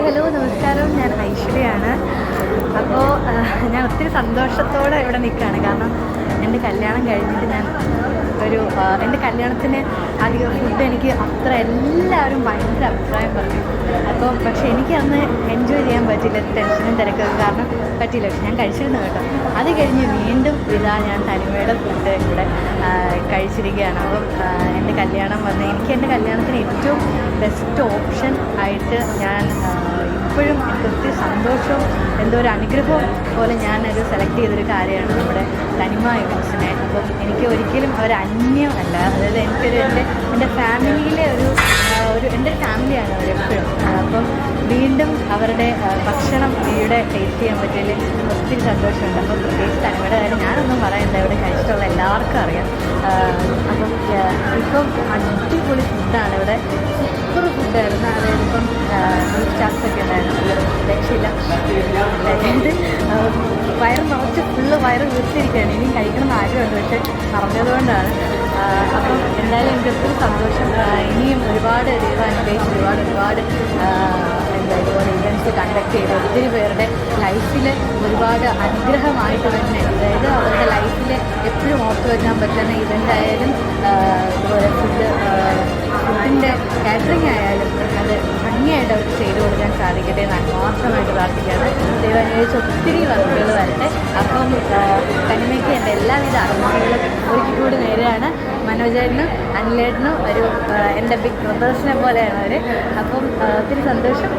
Hi hello നമസ്കാരം. ഞാൻ ഐശ്വര്യയാണ്. അപ്പോൾ ഞാൻ ഒത്തിരി സന്തോഷത്തോടെ ഇവിടെ നിൽക്കുകയാണ്. കാരണം എന്റെ കല്യാണം കഴിഞ്ഞിട്ട് ഞാൻ ഒരു എന്റെ കല്യാണത്തിന് അധികം ഫുഡ് എനിക്ക് അത്ര എല്ലാവരും ഭയങ്കര അഭിപ്രായം പറഞ്ഞു. അപ്പോൾ പക്ഷേ എനിക്ക് അന്ന് എൻജോയ് ചെയ്യാൻ പറ്റില്ല ടെൻഷനും തിരക്കൊക്കെ കാരണം പറ്റിയില്ല. പക്ഷെ ഞാൻ കഴിച്ചിരുന്നു കേട്ടോ. അത് കഴിഞ്ഞ് വീണ്ടും ഇതാ ഞാൻ തനിമയുടെ ഫുഡ് ഇവിടെ കഴിച്ചിരിക്കുകയാണ്. അപ്പം എന്റെ കല്യാണം വന്ന് എനിക്ക് എന്റെ കല്യാണത്തിന് ഏറ്റവും ബെസ്റ്റ് ഓപ്ഷൻ ആയിട്ട് ഞാൻ ഇപ്പോഴും എനിക്ക് ഒത്തിരി സന്തോഷവും എന്തോ ഒരു അനുഗ്രഹവും പോലെ ഞാനത് സെലക്ട് ചെയ്തൊരു കാര്യമാണ് നമ്മുടെ തനിമ ഇവൻസിനെ അപ്പം എനിക്ക് ഒരിക്കലും അവർ അന്യമല്ല. അതായത് എനിക്കൊരു എന്റെ എന്റെ ഫാമിലിയിലെ ഒരു ഒരു എന്റെ ഫാമിലിയാണ് അവരെപ്പോഴും അപ്പം വീണ്ടും അവരുടെ ഭക്ഷണം ഇവിടെ ടേസ്റ്റ് ചെയ്യാൻ പറ്റിയതിൽ ഒത്തിരി സന്തോഷമുണ്ട്. അപ്പം പ്രത്യേകിച്ച് തനിമയുടെ കാര്യം ഞാനൊന്നും പറയണ്ട. ഇവിടെ കഴിച്ചിട്ടുള്ള എല്ലാവർക്കും അറിയാം. അപ്പം ഇപ്പം അടിപൊളി ഫുഡാണ് ഇവിടെ. സൂപ്പർ അതായതിപ്പം ഒക്കെ ഉണ്ടായിരുന്നു. വയറ് നിറച്ച് ഫുള്ള് വയറ് വീർത്തിരിക്കുകയാണ്. ഇനിയും കഴിക്കണം ആഗ്രഹമുണ്ട്. പക്ഷെ പറഞ്ഞതുകൊണ്ടാണ് അപ്പം എന്തായാലും എനിക്ക് ഒത്തിരി സന്തോഷം. ഇനിയും ഒരുപാട് ദൈവം അനുഗ്രഹിച്ച് ഒരുപാട് ഒരുപാട് എന്താ ഇതുപോലെ ഇവന്റ്സ് കണ്ടക്ട് ചെയ്ത് ഒത്തിരി പേരുടെ ലൈഫിൽ ഒരുപാട് അനുഗ്രഹമായിട്ട് തന്നെ അതായത് അവരുടെ ലൈഫിൽ എപ്പോഴും ഓർത്തു വരാൻ പറ്റുന്ന ഇവന്റ് ആയാലും ഇതുപോലെ ഫുഡ് ഫുഡിന്റെ കാറ്ററിംഗ് ആയാലും സാധിക്കട്ടെ എന്ന് ആത്മാർത്ഥമായിട്ട് പ്രാർത്ഥിക്കുകയാണ്. ദൈവം അനുഭവിച്ച് ഒത്തിരി വർക്കുകൾ വരട്ടെ. അപ്പം തനിമയ്ക്ക് എന്റെ എല്ലാവിധ ആത്മാക്കളും ഒരിക്കൽ കൂടി നേരെയാണ് മനോജേട്ടനും അനിലേട്ടനും ഒരു എന്റെ ബിഗ് ബ്രദേഴ്സിനെ പോലെയാണ് അവർ അപ്പം ഒത്തിരി സന്തോഷം.